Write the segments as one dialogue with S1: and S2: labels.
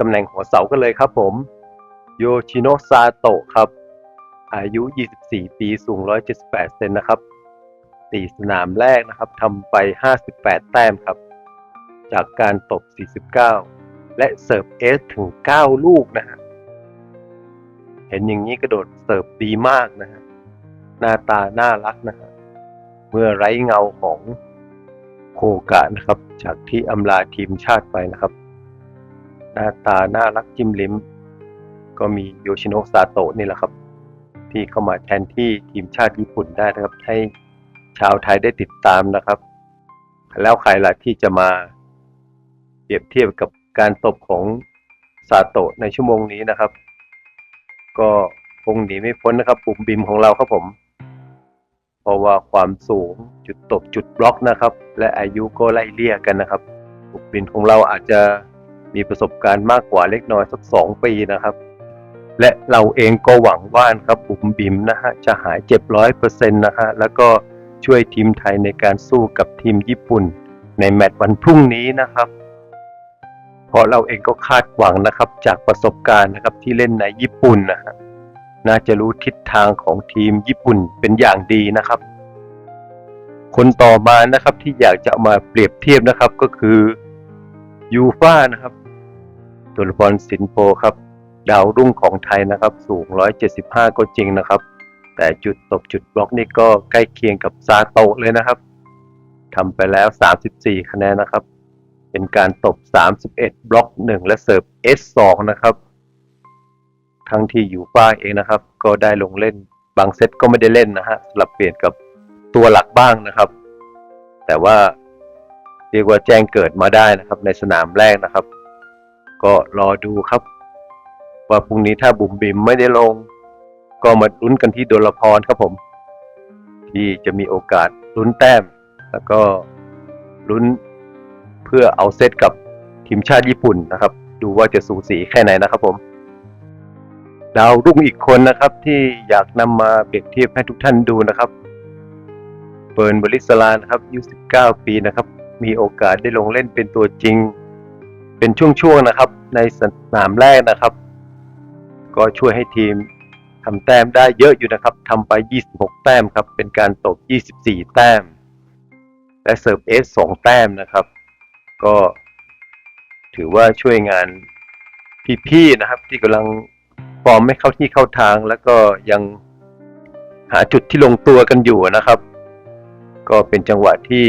S1: ตำแหน่งหัวเสากันเลยครับผม โยชิโนซาโตะครับ อายุ 24 ปีสูง 178 เซนนะครับตีสนามแรกนะครับทำไป 58 แต้มครับ จากการตบ 49 และเสิร์ฟเอสถึง 9 ลูกนะฮะเห็นอย่างนี้กระโดดเสิร์ฟดีมากนะฮะหน้าตาน่ารักนะฮะเมื่อไร้เงาของโคกะนะครับ จากที่อำลาทีมชาติไปนะครับ หน้าตาน่ารักจิ้มลิ้ม ก็มีโยชิโนะซาโตะนี่แหละครับ ที่เข้ามาแทนที่ทีมชาติญี่ปุ่นได้นะครับ ให้ชาวไทยได้ติดตามนะครับ แล้วใครล่ะที่จะมาเปรียบเทียบกับการตบของซาโตะในชั่วโมงนี้นะครับ ก็คงหนีไม่พ้นนะครับ ปุ่มบิมของเราครับผม เพราะว่าความสูงจุดตบจุดบล็อกนะครับ และอายุก็ไล่เลี่ยกันนะครับ ปุ่มบิมของเราอาจจะ มีประสบการณ์มากกว่าเล็กน้อยสักสองปีนะครับ และเราเองก็หวังว่านครับบุ๋มบิ๋มนะฮะจะหายเจ็บร้อยเปอร์เซ็นต์นะฮะแล้วก็ช่วยทีมไทยในการสู้กับทีมญี่ปุ่น ในแมตช์วันพรุ่งนี้นะครับเพราะเราเองก็คาดหวังนะครับจากประสบการณ์นะครับที่เล่นในญี่ปุ่นนะฮะน่าจะรู้ทิศทางของทีมญี่ปุ่นเป็นอย่างดีนะครับ คนต่อมานะครับที่อยากจะมาเปรียบเทียบนะครับก็คือยูฟ่านะครับ ตัวละครสินโปครับ ดาวรุ่งของไทยนะครับ สูง 175 ก็จริงนะครับ แต่จุดตบจุดบล็อกนี่ก็ใกล้เคียงกับซาโตะเลยนะครับทำไปแล้ว 34 คะแนนนะครับ เป็นการตบ 31 บล็อก 1 และเสิร์ฟ S2 นะครับ ทั้งที่อยู่ฝ้าเองนะครับ ก็ได้ลงเล่นบางเซตก็ไม่ได้เล่นนะฮะสลับเปลี่ยนกับตัวหลักบ้างนะครับ แต่ว่าเรียกว่าแจ้งเกิดมาได้นะครับในสนามแรกนะครับ ก็รอดูครับ ว่าพรุ่งนี้ถ้าบุ๋มบิมไม่ได้ลง ก็มาลุ้นกันที่โดลพรครับผม ที่จะมีโอกาสลุ้นแต้ม แล้วก็ลุ้นเพื่อเอาเซตกับทีมชาติญี่ปุ่นนะครับ ดูว่าจะสูสีแค่ไหนนะครับผม ดาวรุ่งอีกคนนะครับ ที่อยากนำมาเปรียบเทียบให้ทุกท่านดูนะครับเบิร์นบริสลานะครับอายุ19 ปีนะครับ มีโอกาสได้ลงเล่นเป็นตัวจริง เป็นช่วงๆนะครับ ในสนามแรกนะครับ ก็ช่วยให้ทีมทำแต้มได้เยอะอยู่นะครับทำไป 26 แต้มครับ เป็นการตบ 24 แต้ม และเสิร์ฟเอส2แต้มนะครับ ก็ถือว่าช่วยงานพี่ๆนะครับ ที่กำลังฟอร์มไม่เข้าที่เข้าทาง แล้วก็ยังหาจุดที่ลงตัวกันอยู่นะครับ ก็เป็นจังหวะที่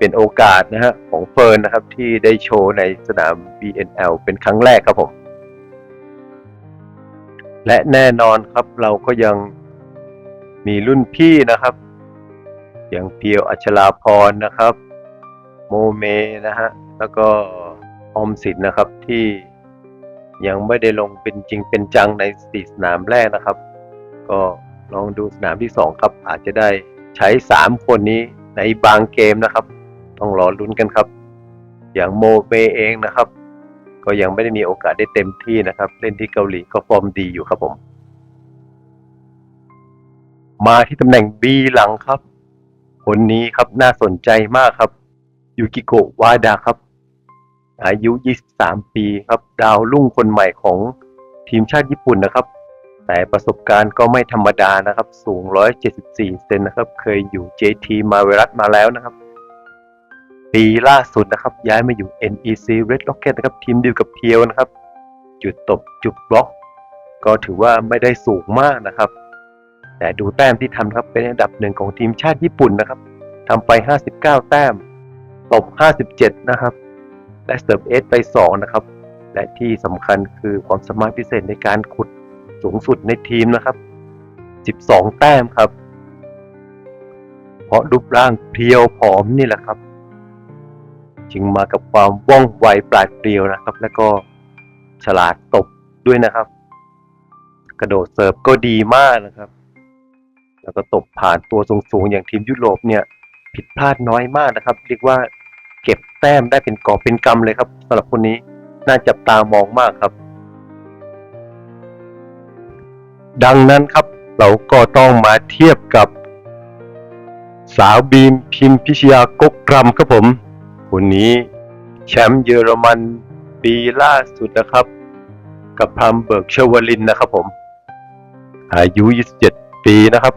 S1: เป็นโอกาสนะฮะของเฟิร์นนะครับที่ได้โชว์ในสนาม BNL เป็นครั้งแรกครับผม และแน่นอนครับเราก็ยังมีรุ่นพี่นะครับ อย่างเพียวอัชราพรนะครับ โมเมนะฮะแล้วก็ออมสินนะครับที่ยังไม่ได้ลงเป็นจริงเป็นจังในสี่สนามแรกนะครับ ก็ลองดูสนามที่สองครับอาจจะได้ใช้สามคนนี้ในบางเกมนะครับ ต้องรอลุ้นกันครับ อย่างโมเมเองนะครับ ก็ยังไม่ได้มีโอกาสได้เต็มที่นะครับ เล่นที่เกาหลีก็ฟอร์มดีอยู่ครับผม มาที่ตำแหน่ง B หลังครับ คนนี้ครับน่าสนใจมากครับยูกิโกะวาดาครับ อายุ 23 ปีครับ ดาวรุ่งคนใหม่ของทีมชาติญี่ปุ่นนะครับ แต่ประสบการณ์ก็ไม่ธรรมดานะครับ สูง 174 เซนนะครับ เคยอยู่ JT มาเวรัสมาแล้วนะครับ ปีล่าสุดนะครับ ย้ายมาอยู่ NEC Red Rocket นะครับ ทีมเดียวกับเพียวนะครับ จุดตบจุดบล็อก ก็ถือว่าไม่ได้สูงมากนะครับ แต่ดูแต้มที่ทำครับเป็นอันดับหนึ่งของทีมชาติญี่ปุ่นนะครับทำไป 59 แต้ม ตบ 57 นะครับ และเสิร์ฟเอสไป 2 นะครับ และที่สำคัญคือความสามารถพิเศษในการขุดสูงสุดในทีมนะครับ 12 แต้มครับ เพราะรูปร่างเพรียวผอมนี่แหละครับ จึงมากับความว่องไวปราดเปรียวนะครับ แล้วก็ฉลาดตบด้วยนะครับ กระโดดเสิร์ฟก็ดีมากนะครับ แล้วก็ตบผ่านตัวสูงๆอย่างทีมยุโรปเนี่ยผิดพลาดน้อยมากนะครับ เรียกว่าเก็บแต้มได้เป็นกอบเป็นกำเลยครับสำหรับคนนี้น่าจับตามองมากครับ ดังนั้นครับเราก็ต้องมาเทียบกับ สาวบีมพิมพิชยากกรำครับผม คนนี้แชมป์เยอรมันปีล่าสุดนะครับ กับพัมเบิร์กเชวลินนะครับผม อายุ 27 ปีนะครับ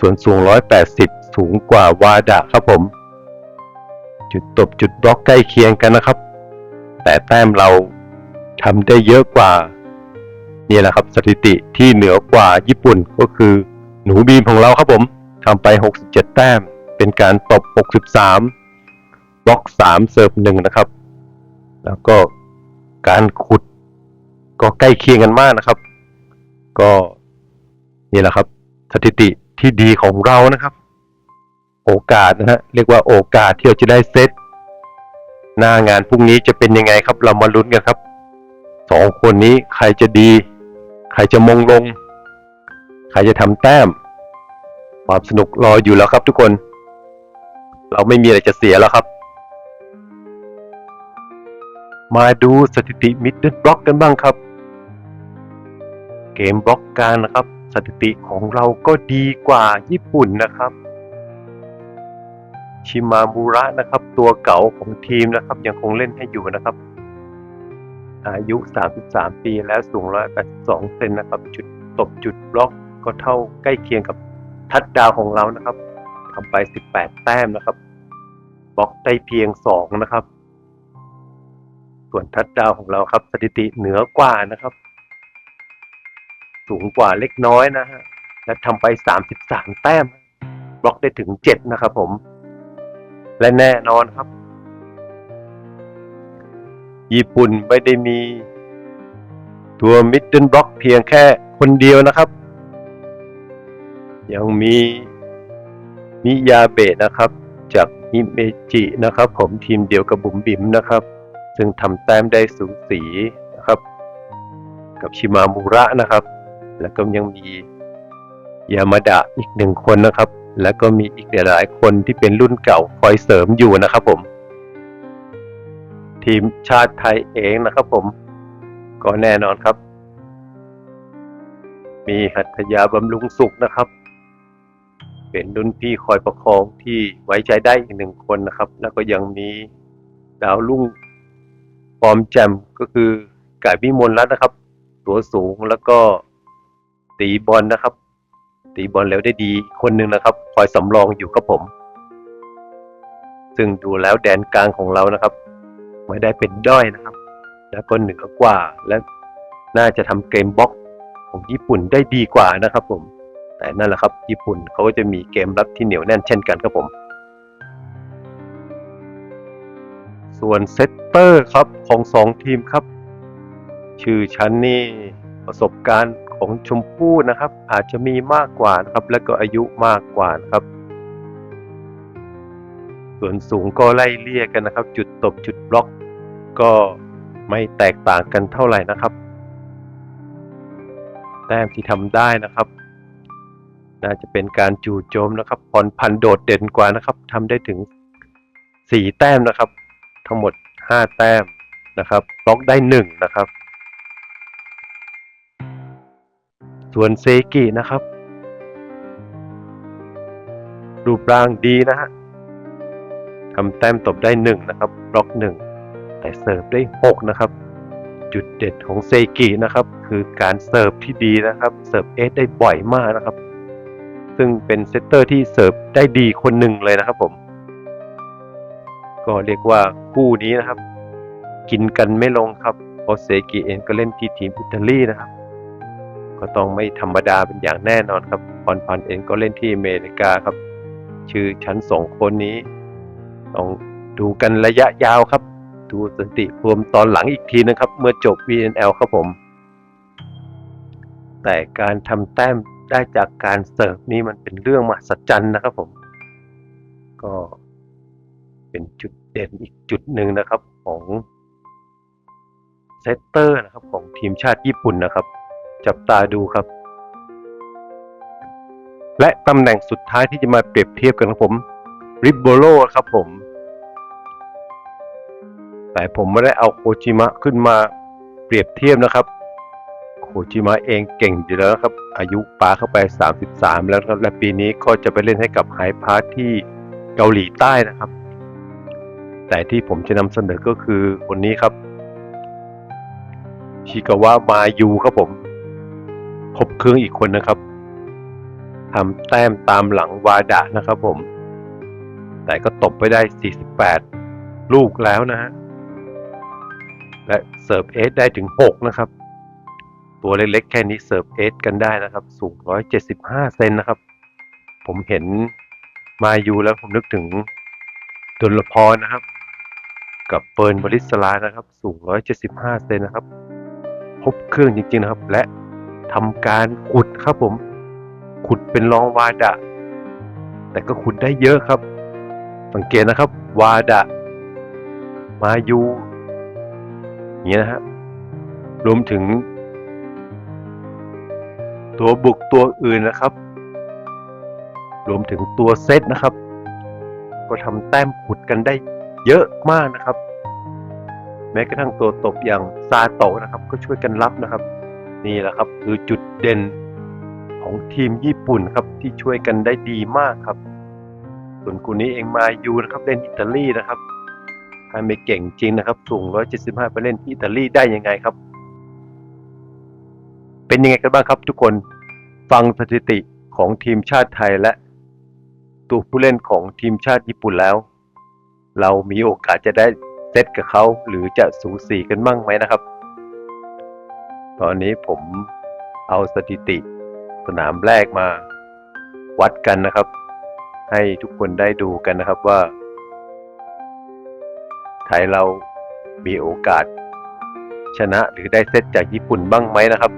S1: ส่วนสูง 180 สูงกว่าวาดะครับผม จุดตบจุดบล็อกใกล้เคียงกันนะครับ แต่แต้มเราทำได้เยอะกว่านี่แหละครับสถิติที่เหนือกว่าญี่ปุ่นก็คือหนูบีมของเราครับผมทำไป 67 แต้ม เป็นการตบ 63 บล็อก3เสิร์ฟ1นะครับ แล้วก็การขุดก็ใกล้เคียงกันมากนะครับ ก็นี่แหละครับ สถิติที่ดีของเรานะครับ โอกาสนะฮะเรียกว่าโอกาสที่เราจะได้เซตหน้างานพรุ่งนี้จะเป็นยังไงครับ เรามาลุ้นกันครับสองคนนี้ใครจะดี ใครจะมงลง ใครจะทำแต้ม ความสนุกรออยู่แล้วครับทุกคน เราไม่มีอะไรจะเสียแล้วครับ มาดูสถิติมิดเดิลบล็อกกันบ้างครับ เกมบล็อกการนะครับ สถิติของเราก็ดีกว่าญี่ปุ่นนะครับ ชิมามูระนะครับ ตัวเก่าของทีมนะครับ ยังคงเล่นให้อยู่นะครับ อายุ 33 ปีแล้วสูง 182 เซนนะครับ จุดตบจุดบล็อกก็เท่าใกล้เคียงกับทัดดาวของเรานะครับทำไป 18 แต้มนะครับบล็อกได้เพียง 2 นะครับ ส่วนทัดดาวของเราครับ สถิติเหนือกว่านะครับ สูงกว่าเล็กน้อยนะฮะและทำไป 33 แต้ม บล็อกได้ถึง 7 นะครับผม และแน่นอนครับ ญี่ปุ่นไม่ได้มีตัวมิดเดิลบล็อกเพียงแค่คนเดียวนะครับ ยังมีมิยาเบะนะครับ จากฮิเมจินะครับ ผมทีมเดียวกับบุ๋มบิ๋มนะครับ ซึ่งทำแต้มได้สูสีนะครับ กับชิมามูระนะครับ แล้วก็ยังมียามาดะอีกหนึ่งคนนะครับ แล้วก็มีอีกหลายๆคนที่เป็นรุ่นเก่าคอยเสริมอยู่นะครับผม ทีมชาติไทยเองนะครับผม ก็แน่นอนครับ มีหัตถยาบำรุงสุขนะครับ เป็นรุ่นพี่คอยประคองที่ไว้ใจได้อีกหนึ่งคนนะครับ แล้วก็ยังมีดาวรุ่ง ฟอร์มแจมก็คือไก่พิมลรัตน์นะครับ ตัวสูงแล้วก็ตีบอลนะครับ ตีบอลแล้วได้ดีคนหนึ่งนะครับ คอยสำรองอยู่ครับผม ซึ่งดูแล้วแดนกลางของเรานะครับ ไม่ได้เป็นด้อยนะครับ แล้วก็เหนือกว่าและน่าจะทำเกมบล็อกของญี่ปุ่นได้ดีกว่านะครับ ผม แต่นั่นแหละครับ ญี่ปุ่นเขาก็จะมีเกมรับที่เหนียวแน่นเช่นกันครับผม ส่วนเซต เตอร์ครับของสองทีมครับ ชื่อชั้นนี่ประสบการณ์ของชมพู่นะครับ อาจจะมีมากกว่านะครับ และก็อายุมากกว่านะครับ ส่วนสูงก็ไล่เลี่ยกันนะครับ จุดตบจุดบล็อก ก็ไม่แตกต่างกันเท่าไหร่นะครับ แต้มที่ทำได้นะครับ น่าจะเป็นการจู่โจมนะครับพรพันโดดเด่นกว่านะครับทำได้ถึง 4 แต้มนะครับ ทั้งหมด 5แต้มนะครับบล็อกได้1นะครับ ส่วนเซกินะครับ รูปร่างดีนะฮะทำแต้มตบได้1นะครับบล็อก1แต่เสิร์ฟได้6นะครับ จุดเด็ดของเซกินะครับ คือการเสิร์ฟที่ดีนะครับ เสิร์ฟเอสได้บ่อยมากนะครับ ซึ่งเป็นเซตเตอร์ที่เสิร์ฟได้ดีคนหนึ่งเลยนะครับผม ก็เรียกว่าคู่นี้นะครับ กินกันไม่ลงครับเพราะเซกิเองก็เล่นที่ทีมอิตาลีนะครับ ก็ต้องไม่ธรรมดาเป็นอย่างแน่นอนครับพรพันธ์เองก็เล่นที่อเมริกาครับ ชื่อชั้นสองคนนี้ ต้องดูกันระยะยาวครับ ดูสถิติรวมตอนหลังอีกทีนะครับ เมื่อจบ VNL ครับผม แต่การทำแต้มได้จากการเสิร์ฟนี่มันเป็นเรื่องมหัศจรรย์นะครับผม ก็ เป็นจุดเด่นอีกจุดหนึ่งนะครับของเซตเตอร์นะครับของทีมชาติญี่ปุ่นนะครับ จับตาดูครับ และตำแหน่งสุดท้ายที่จะมาเปรียบเทียบกันครับผมริบโบโลครับผม แต่ผมไม่ได้เอาโคจิมะขึ้นมาเปรียบเทียบนะครับ โคจิมะเองเก่งอยู่แล้วนะครับ อายุปาเข้าไป 33 แล้วครับ และปีนี้ก็จะไปเล่นให้กับไฮพาร์ทที่เกาหลีใต้นะครับ แต่ที่ผมจะนำเสนอก็คือคนนี้ครับชิกาวะมายูครับผมคบเครื่องอีกคนนะครับทำแต้มตามหลังวาดะนะครับผม แต่ก็ตบไปได้ 48 ลูกแล้วนะฮะ และเสิร์ฟเอสได้ถึง 6 นะครับ ตัวเล็กๆ แค่นี้เสิร์ฟเอสกันได้นะครับ สูง 175 เซนนะครับ ผมเห็นมายูแล้วผมนึกถึงดลพรนะครับ กับเฟิร์นบริสลานะครับ สูง 175 เซนนะครับครบเครื่องจริงๆนะครับ และทำการขุดครับผม ขุดเป็นรองวาดะ แต่ก็ขุดได้เยอะครับ สังเกตนะครับวาดะ มายูอย่างนี้นะฮะรวมถึง ตัวบุกตัวอื่นนะครับ รวมถึงตัวเซตนะครับ ก็ทำแต้มขุดกันได้ เยอะมากนะครับ แม้กระทั่งตัวตบอย่างซาโตะนะครับ ก็ช่วยกันรับนะครับ นี่แหละครับคือจุดเด่นของทีมญี่ปุ่นครับที่ช่วยกันได้ดีมากครับ ส่วนคนนี้เองมายูนะครับเล่นอิตาลีนะครับถ้าไม่เก่งจริงนะครับสูง 175 ไปเล่นที่อิตาลีได้ยังไงครับ เป็นยังไงกันบ้างครับ ทุกคนฟังสถิติของทีมชาติไทยและ ตัวผู้เล่นของทีมชาติญี่ปุ่นแล้ว เรามีโอกาสจะได้เซตกับเขาหรือจะสูสีกันบ้างไหมนะครับ ตอนนี้ผมเอาสถิติสนามแรกมาวัดกันนะครับ ให้ทุกคนได้ดูกันนะครับว่า ไทยเรามีโอกาสชนะหรือได้เซตจากญี่ปุ่นบ้างไหมนะครับ